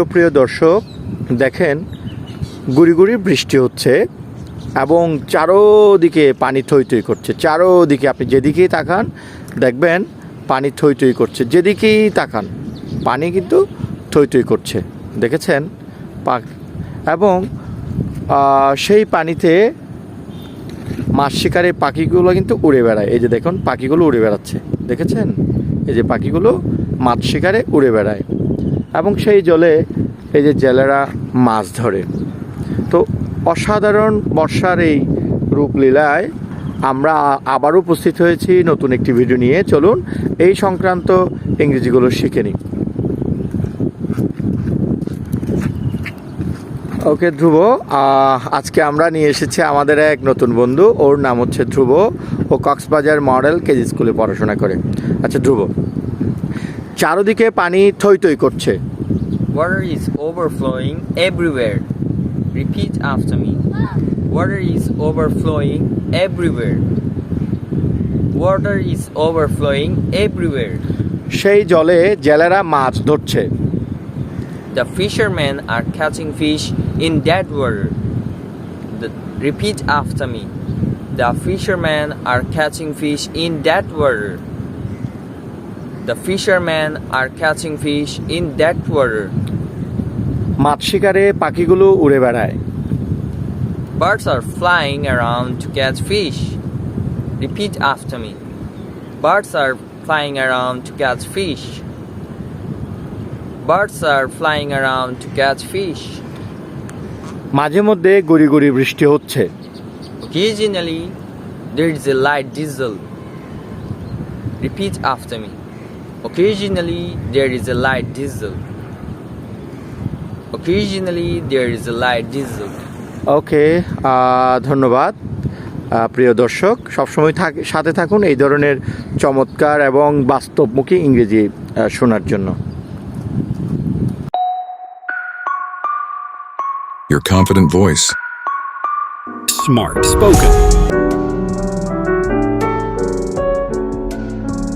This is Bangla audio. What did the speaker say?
সুপ্রিয় দর্শক, দেখেন, গুড়ি বৃষ্টি হচ্ছে এবং চারোদিকে পানি থই থই করছে। চারোদিকে আপনি যেদিকেই তাকান, দেখবেন পানি থই থই করছে। যেদিকেই তাকান, পানি কিন্তু থই থই করছে। দেখেছেন? পাক এবং সেই পানিতে মাছ শিকারের পাখিগুলো কিন্তু উড়ে বেড়ায়। এই যে দেখুন, পাখিগুলো উড়ে বেড়াচ্ছে। দেখেছেন? এই যে পাখিগুলো মাছ শিকারে উড়ে বেড়ায়। এবং সেই জলে এই যে জেলেরা মাছ ধরে। তো অসাধারণ বর্ষার এই রূপলীলায় আমরা আবারও উপস্থিত হয়েছি নতুন একটি ভিডিও নিয়ে। চলুন, এই সংক্রান্ত ইংরেজিগুলো শিখে নিই। ওকে, ধ্রুব আজকে আমরা নিয়ে এসেছি আমাদের এক নতুন বন্ধু। ওর নাম হচ্ছে ধ্রুব। ও কক্সবাজার মডেল, কেজি স্কুলে পড়াশোনা করে। আচ্ছা ধ্রুব চারদিকে পানি থই থই করছে Water is overflowing everywhere. Repeat after me. Water is overflowing everywhere. Water is overflowing everywhere. সেই জলে জেলেরা মাছ ধরছে The fishermen are catching fish in that water. The, repeat after me. The fishermen are catching fish in that water. The fishermen are catching fish in that water. মাছ শিকারে পাখিগুলো উড়ে বেড়ায় Birds are flying around to catch fish. Repeat after me. Birds are flying around to catch fish. Birds are flying around to catch fish. মাঝে মধ্যে গুড়ি গুড়ি বৃষ্টি হচ্ছে Occasionally, there is a light drizzle. Repeat after me. Occasionally, there is a light drizzle. Occasionally, there is a light drizzle. ওকে ধন্যবাদ প্রিয় দর্শক সবসময় থাক সাথে থাকুন এই ধরনের চমৎকার এবং বাস্তবমুখী ইংরেজি শোনার জন্য Your confident voice. Smart spoken.